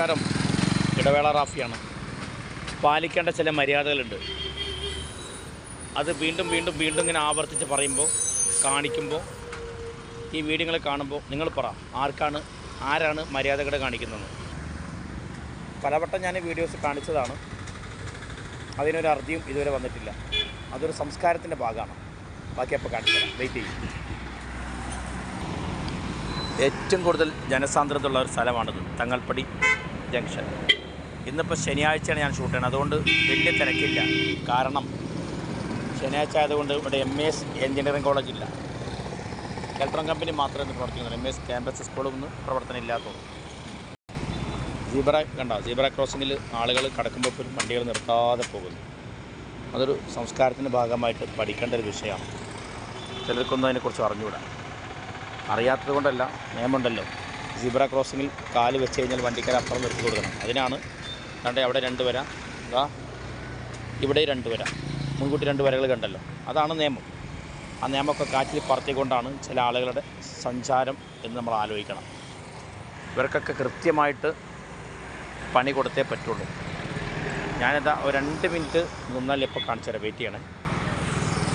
നമസ്കാരം ഇടവേള റാഫിയാണ്. പാലിക്കേണ്ട ചില മര്യാദകളുണ്ട്. അത് വീണ്ടും വീണ്ടും വീണ്ടും ഇങ്ങനെ ആവർത്തിച്ച് പറയുമ്പോൾ കാണിക്കുമ്പോൾ ഈ വീഡിയോകൾ കാണുമ്പോൾ നിങ്ങൾ പറ ആർക്കാണ് ആരാണ് മര്യാദകൾ കാണിക്കുന്നത്? പലവട്ടം ഞാൻ വീഡിയോസ് കാണിച്ചതാണ്. അതിനൊരു അർജിയും ഇതുവരെ വന്നിട്ടില്ല. അതൊരു സംസ്കാരത്തിന്റെ ഭാഗമാണ്. ബാക്കി അപ്പോൾ കാണിച്ചു വെയിറ്റ് ചെയ്യും. ഏറ്റവും കൂടുതൽ ജനസാന്ദ്രതയുള്ള ഒരു സ്ഥലമാണിത്. തങ്ങൾപ്പടി ജംഗ്ഷൻ. ഇന്നിപ്പോൾ ശനിയാഴ്ചയാണ് ഞാൻ ഷൂട്ട് ചെയ്യുന്നത് അതുകൊണ്ട് വലിയ തിരക്കില്ല. കാരണം ശനിയാഴ്ച ആയതുകൊണ്ട് ഇവിടെ എം എസ് എഞ്ചിനീയറിംഗ് കോളേജില്ല ഇലക്ട്രോൺ കമ്പനി മാത്രമേ ഇന്ന് പ്രവർത്തിക്കുന്നുള്ളൂ. എം എസ് ക്യാമ്പസ് സ്കൂളൊന്നും പ്രവർത്തനം ഇല്ലാത്തതുള്ളൂ സീബ്ര കണ്ട? സീബ്ര ക്രോസിങ്ങിൽ ആളുകൾ കടക്കുമ്പോൾ പോലും വണ്ടികൾ നിർത്താതെ പോകുന്നു. അതൊരു സംസ്കാരത്തിന്റെ ഭാഗമായിട്ട് പഠിക്കേണ്ട ഒരു വിഷയമാണ്. ചിലർക്കൊന്നും അതിനെക്കുറിച്ച് അറിഞ്ഞുകൂടാ. അറിയാത്തത് കൊണ്ടല്ല നിയമമുണ്ടല്ലോ. സീബ്ര ക്രോസിങ്ങിൽ കാൽ വെച്ച് കഴിഞ്ഞാൽ വണ്ടിക്കാർ അപ്പുറം നിർത്തി കൊടുക്കണം. അതിനാണ് കണ്ടേ അവിടെ രണ്ട് വര. ഇതാ ഇവിടെ രണ്ട് വര. മുൻകൂട്ടി രണ്ട് വരകൾ കണ്ടല്ലോ. അതാണ് നിയമം. ആ നിയമമൊക്കെ കാറ്റിൽ പറത്തിക്കൊണ്ടാണ് ചില ആളുകളുടെ സഞ്ചാരം എന്ന് നമ്മൾ ആലോചിക്കണം. ഇവർക്കൊക്കെ കൃത്യമായിട്ട് പണി കൊടുത്തേ പറ്റുള്ളൂ. ഞാനിതാ ഒരു രണ്ട് മിനിറ്റ് നിന്നാൽ ഇപ്പോൾ കാണിച്ചു തരാം വെയിറ്റ് ചെയ്യണേ.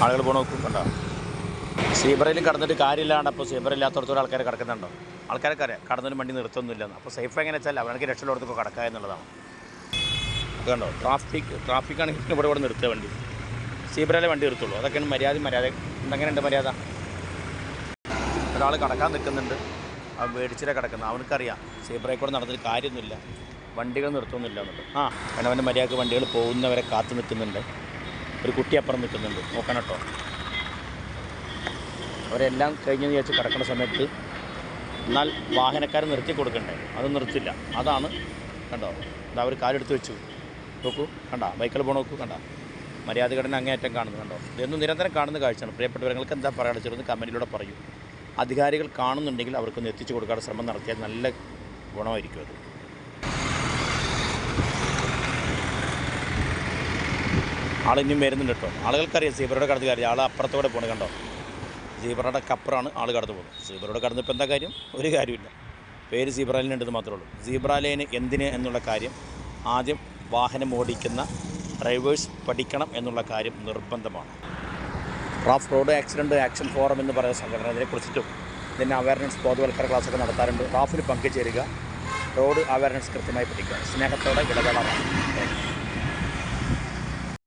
ആളുകൾ പോകണം നോക്കും കണ്ടോ സീബ്രയിൽ കടന്നിട്ട് കാര്യമില്ലാണ്ട് അപ്പോൾ സീബ്രയില്ലാത്തടത്തോളം ആൾക്കാർ കിടക്കുന്നുണ്ടോ? ആൾക്കാരൊക്കെ അറിയാം. കടന്നൊരു വണ്ടി നിർത്തുന്നില്ലെന്ന്. അപ്പോൾ സേഫ് എങ്ങനെ വെച്ചാൽ അവർക്ക് രക്ഷപ്പെടുത്തൊക്കെ കടക്കുക എന്നുള്ളതാണ്. കണ്ടോ? ട്രാഫിക് ട്രാഫിക്കാണ് ഇവിടെ ഇവിടെ നിർത്തുക വണ്ടി. സീബ്രയിലെ വണ്ടി നിർത്തുള്ളൂ. അതൊക്കെയാണ് മര്യാദ മര്യാദ. എന്തെങ്ങനെയുണ്ട് മര്യാദ? ഒരാൾ കടക്കാൻ നിൽക്കുന്നുണ്ട്. ആ മേടിച്ചിട്ടേ കിടക്കുന്നത്. അവനക്കറിയാം. സീബ്രയിൽ കൂടെ നടന്നിട്ട് കാര്യമൊന്നുമില്ല. വണ്ടികൾ നിർത്തുന്നില്ല എന്നുള്ളത്. ആ കാരണം അവന്റെ മര്യാദയ്ക്ക് വണ്ടികൾ പോകുന്നവരെ കാത്തു നിൽക്കുന്നുണ്ട്. ഒരു കുട്ടി അപ്പുറം നിൽക്കുന്നുണ്ട്. നോക്കണം കേട്ടോ. അവരെല്ലാം കഴിഞ്ഞെന്ന് വിചാരിച്ച് കിടക്കുന്ന സമയത്ത് എന്നാൽ വാഹനക്കാർ നിർത്തി കൊടുക്കണ്ടേ? അത് നിർത്തില്ല. അതാണ് കണ്ടോ? എന്താ അവർ കാലെടുത്ത് വെച്ചു. നോക്കൂ കണ്ട? ബൈക്കിൽ പോകണം നോക്കൂ കണ്ട? മര്യാദഘടന അങ്ങേയറ്റം കാണുന്നു കണ്ടോ? ഇതൊന്നും നിരന്തരം കാണുന്ന കാഴ്ചയാണ്. പ്രിയപ്പെട്ടവർക്ക് എന്താ പറയാൻ കമ്പനിയിലൂടെ പറയൂ. അധികാരികൾ കാണുന്നുണ്ടെങ്കിൽ അവർക്കൊന്ന് എത്തിച്ചു കൊടുക്കാൻ ശ്രമം നടത്തിയാൽ നല്ല ഗുണമായിരിക്കും അത്. ആളിനിയും വരുന്നുണ്ട് കേട്ടോ. ആളുകൾക്കറിയാം സീബറുടെ കടത്തുകാരി ആൾ അപ്പുറത്തോടെ പോണ് കണ്ടോ? സീബ്രയുടെ കപ്പറാണ് ആൾ കടന്നു പോകുന്നത്. സീബ്രയുടെ കടന്നിപ്പോൾ എന്താ കാര്യം? ഒരു കാര്യമില്ല പേര് സീബ്ര ലൈൻ ഉണ്ടെന്ന് മാത്രമേ ഉള്ളൂ സീബ്ര എന്തിന് എന്നുള്ള കാര്യം ആദ്യം വാഹനം ഓടിക്കുന്ന ഡ്രൈവേഴ്സ് പഠിക്കണം എന്നുള്ള കാര്യം നിർബന്ധമാണ്. RAF road accident action forum എന്ന് പറയുന്ന സംഘടന ഇതിനെക്കുറിച്ചിട്ടും ഇതിന്റെ അവയർനെസ് ബോധവൽക്കരണ ക്ലാസ്സൊക്കെ നടത്താറുണ്ട്. റാഫിൽ പങ്കുചേരുക. റോഡ് അവയർനെസ് കൃത്യമായി പഠിക്കുക. സ്നേഹത്തോടെ ഇടവേള